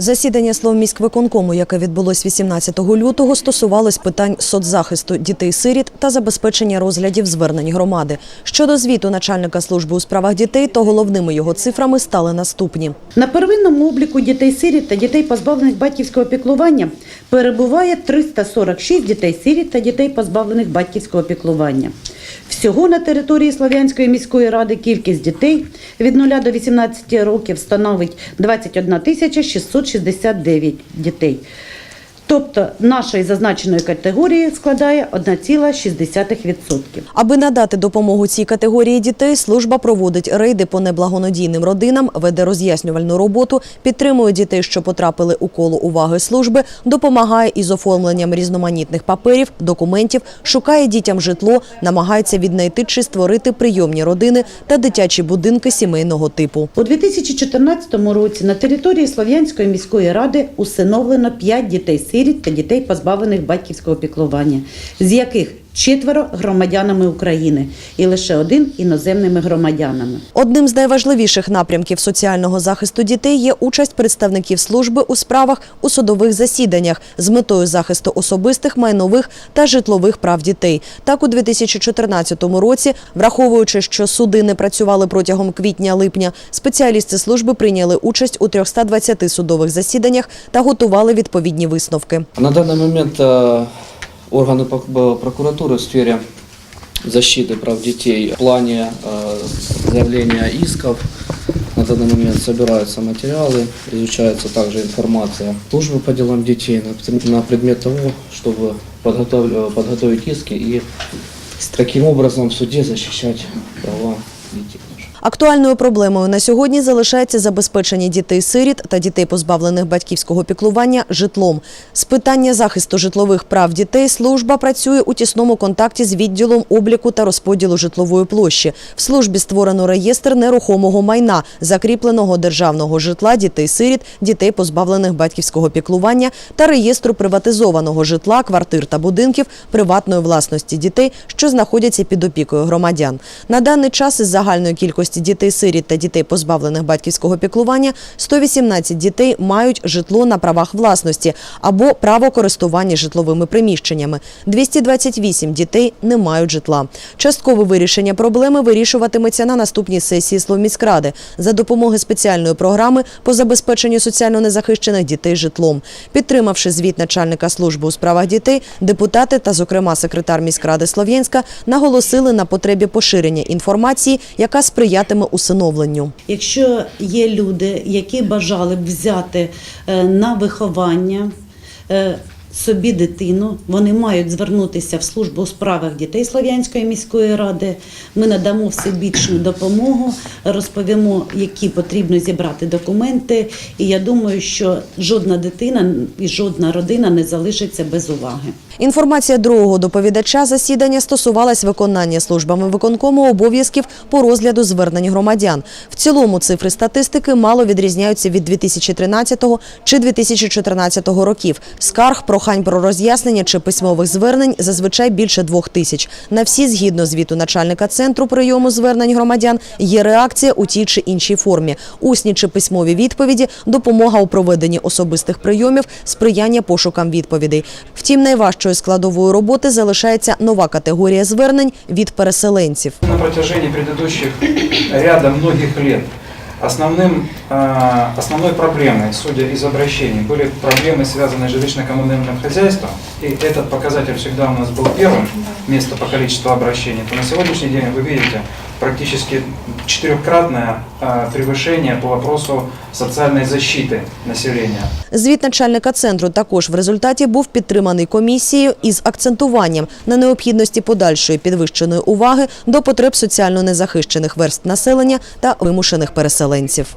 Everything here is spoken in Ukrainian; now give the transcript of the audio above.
Засідання Словміськвиконкому, яке відбулось 18 лютого, стосувалось питань соцзахисту дітей-сиріт та забезпечення розглядів звернень громади. Щодо звіту начальника служби у справах дітей, то головними його цифрами стали наступні. На первинному обліку дітей-сиріт та дітей, позбавлених батьківського піклування, перебуває 346 дітей-сиріт та дітей, позбавлених батьківського піклування. Всього на території Слов'янської міської ради кількість дітей від 0 до 18 років становить 21 тисяча 669 дітей тобто нашої зазначеної категорії складає 1,6%. Аби надати допомогу цій категорії дітей, служба проводить рейди по неблагонадійним родинам, веде роз'яснювальну роботу, підтримує дітей, що потрапили у коло уваги служби, допомагає із оформленням різноманітних паперів, документів, шукає дітям житло, намагається віднайти чи створити прийомні родини та дитячі будинки сімейного типу. У 2014 році на території Слов'янської міської ради усиновлено 5 дітей. 400 дітей, позбавлених батьківського піклування, з яких четверо громадянами України і лише один іноземними громадянами. Одним з найважливіших напрямків соціального захисту дітей є участь представників служби у справах у судових засіданнях з метою захисту особистих, майнових та житлових прав дітей. Так, у 2014 році, враховуючи, що суди не працювали протягом квітня-липня, спеціалісти служби прийняли участь у 320 судових засіданнях та готували відповідні висновки. На данный момент э, органы прокуратуры в сфере защиты прав детей в плане э, заявления исков на данный момент собираются материалы, изучается также информация службы по делам детей на, пред- на предмет того, чтобы подготов- подготовить иски и таким образом в суде защищать права детей. Актуальною проблемою на сьогодні залишається забезпечення дітей-сиріт та дітей, позбавлених батьківського піклування, житлом. З питання захисту житлових прав дітей служба працює у тісному контакті з відділом обліку та розподілу житлової площі. В службі створено реєстр нерухомого майна, закріпленого державного житла дітей-сиріт, дітей, позбавлених батьківського піклування та реєстру приватизованого житла, квартир та будинків приватної власності дітей, що знаходяться під опікою громадян. На даний час із загальної кількості дітей-сиріт та дітей, позбавлених батьківського піклування, 118 дітей мають житло на правах власності або право користування житловими приміщеннями. 228 дітей не мають житла. Часткове вирішення проблеми вирішуватиметься на наступній сесії Словміськради за допомоги спеціальної програми по забезпеченню соціально незахищених дітей житлом. Підтримавши звіт начальника служби у справах дітей, депутати та, зокрема, секретар міськради Слов'янська наголосили на потребі поширення інформації, яка сприятиме усиновленню. Якщо є люди, які бажали б взяти е, на виховання е, собі дитину, вони мають звернутися в службу у справах дітей Слов'янської міської ради. Ми надамо всебічну допомогу, розповімо, які потрібно зібрати документи. І я думаю, що жодна дитина і жодна родина не залишиться без уваги. Інформація другого доповідача засідання стосувалась виконання службами виконкому обов'язків по розгляду звернень громадян. В цілому цифри статистики мало відрізняються від 2013 чи 2014 років. Скарг, прохань про роз'яснення чи письмових звернень зазвичай більше двох тисяч. На всі, згідно звіту начальника центру прийому звернень громадян, є реакція у тій чи іншій формі. Усні чи письмові відповіді, допомога у проведенні особистих прийомів, сприяння пошукам відповідей. Втім, найважчою складовою роботи залишається нова категорія звернень від переселенців. На протяжении предыдущих ряда многих лет основным, э, основной проблемой, судя из обращений, были проблемы, связанные с жилищно-коммунальным хозяйством. И этот показатель всегда у нас был первым место по количеству обращений. То на сегодняшний день вы видите практически четырехкратное э, превышение по вопросу социальной защиты населения. Звіт начальника центру також в результаті був підтриманий комісією із акцентуванням на необхідності подальшої підвищеної уваги до потреб соціально незахищених верств населення та вимушених переселенців.